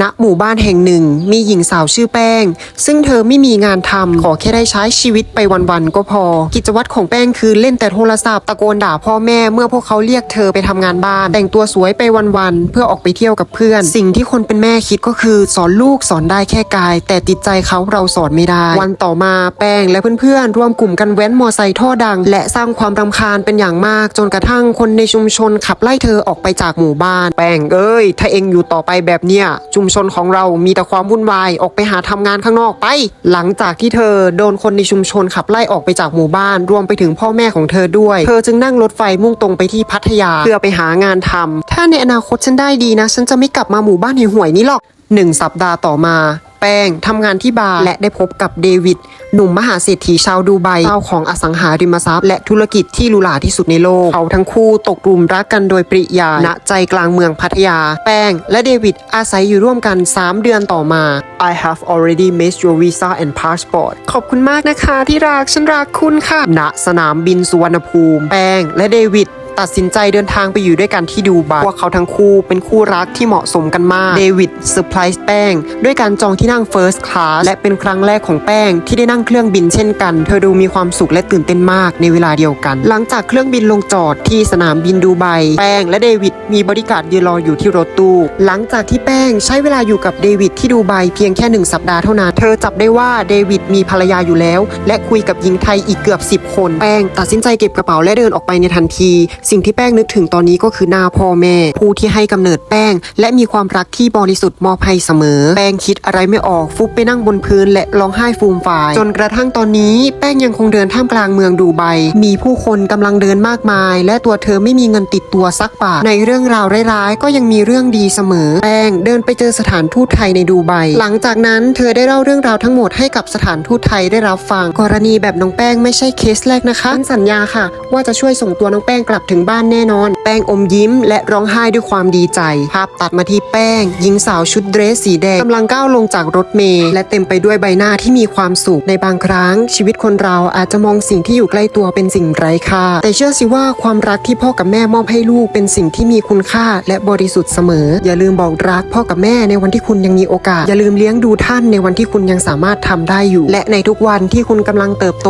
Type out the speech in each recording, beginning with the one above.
ณหมู่บ้านแห่งหนึ่งมีหญิงสาวชื่อแป้ง ซึ่งเธอไม่มีงานทำขอแค่ได้ใช้ชีวิตไปวันๆก็พอ กิจวัตรของแป้งคือเล่นแต่โทรศัพท์ตะโกนด่าพ่อแม่เมื่อพวกเขาเรียกเธอไปทำงานบ้าน แต่งตัวสวยไปวันๆเพื่อออกไปเที่ยวกับเพื่อน สิ่งที่คนเป็นแม่คิดก็คือ สอนลูกสอนได้แค่กาย แต่ติดใจเขาเราสอนไม่ได้ วันต่อมาแป้งและเพื่อนๆรวมกลุ่มกันแว้นมอไซค์ท่อดัง และสร้างความรำคาญเป็นอย่างมาก จนกระทั่งคนในชุมชนขับไล่เธอออกไปจากหมู่บ้าน แป้งเอ้ยถ้าเองอยู่ต่อไปแบบเนี้ยชุมชนของเรามีแต่ความวุ่นวายออกไปหาทำงานข้างนอกไป หลังจากที่เธอโดนคนในชุมชนขับไล่ออกไปจากหมู่บ้าน รวมไปถึงพ่อแม่ของเธอด้วย เธอจึงนั่งรถไฟมุ่งตรงไปที่พัทยาเพื่อไปหางานทำถ้าในอนาคตฉันได้ดีนะ ฉันจะไม่กลับมาหมู่บ้านห่วยๆนี้หรอกหนึ่งสัปดาห์ต่อมาแป้งทำงานที่บาร์และได้พบกับเดวิด หนุ่มมหาเศรษฐีชาวดูไบเจ้าของอสังหาริมทรัพย์และธุรกิจที่หรูหราที่สุดในโลก เขาทั้งคู่ตกหลุมรักกันโดยปริยายณใจกลางเมืองพัทยา แป้ง และเดวิดอาศัยอยู่ร่วมกัน 3 เดือนต่อมา I have already made your visa and passport ขอบคุณมากนะคะที่รักฉันรักคุณค่ะณสนามบินสุวรรณภูมิ แป้ง และเดวิด ตัดสินใจเดินทางไปอยู่ด้วยกันที่ดูไบพวกเขาทั้งคู่เป็นคู่รักที่เหมาะสมกันมาก เดวิดเซอร์ไพรส์แป้ง ด้วยการจองที่นั่ง First Class และเป็นครั้งแรกของแป้งที่ได้นั่งเครื่องบินเช่นกัน เธอดูมีความสุขและตื่นเต้นมากในเวลาเดียวกัน หลังจากเครื่องบินลงจอดที่สนามบินดูไบแป้งและเดวิดมีบริการยืนรออยู่ที่รถตู้ หลังจากที่แป้งใช้เวลาอยู่กับเดวิดที่ดูไบเพียงแค่หนึ่งสัปดาห์เท่านั้น เธอจับได้ว่าเดวิดมีภรรยาอยู่แล้ว และคุยกับหญิงไทยอีกเกือบ 10 คน แป้งตัดสินใจเก็บกระเป๋าและเดินออกไปในทันทีสิ่งที่แป้งนึกถึงตอนนี้ก็คือหน้าพ่อแม่ ผู้ที่ให้กำเนิดแป้ง และมีความรักที่บริสุทธิ์มอบให้เสมอ แป้งคิดอะไรไม่ออกฟุบไปนั่งบนพื้น และร้องไห้ฟูมฟาย จนกระทั่งตอนนี้ แป้งยังคงเดินท่ามกลางเมืองดูไบมีผู้คนกำลังเดินมากมาย และตัวเธอไม่มีเงินติดตัวสักบาทในเรื่องราวร้ายๆก็ยังมีเรื่องดีเสมอ แป้งเดินไปเจอสถานทูตไทยในดูไบหลังจากนั้นเธอได้เล่าเรื่องราวทั้งหมดให้กับสถานทูตไทยได้รับฟัง กรณีแบบน้องแป้งไม่ใช่เคสแรกนะคะฉันสัญญาค่ะ ว่าจะช่วยส่งตัวน้องแป้งกลับถึงบ้านแน่นอน แป้งอมยิ้มและร้องไห้ด้วยความดีใจ ภาพตัดมาที่แป้ง หญิงสาวชุดเดรสสีแดงกำลังก้าวลงจากรถเมล์และเต็มไปด้วยใบหน้าที่มีความสุขในบางครั้ง ชีวิตคนเราอาจจะมองสิ่งที่อยู่ใกล้ตัวเป็นสิ่งไร้ค่าแต่เชื่อสิว่าความรักที่พ่อกับแม่มอบให้ลูกเป็นสิ่งที่มีคุณค่าและบริสุทธิ์เสมอ อย่าลืมบอกรักพ่อกับแม่ในวันที่คุณยังมีโอกาส อย่าลืมเลี้ยงดูท่านในวันที่คุณยังสามารถทำได้อยู่ และในทุกวันที่คุณกำลังเติบโต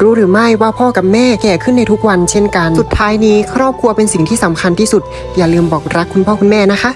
รู้หรือไม่ว่าพ่อกับแม่แก่ขึ้นในทุกวันเช่นกัน สุดท้ายนี้ครอบครัวเป็นสิ่งที่สำคัญที่สุด อย่าลืมบอกรักคุณพ่อคุณแม่นะคะ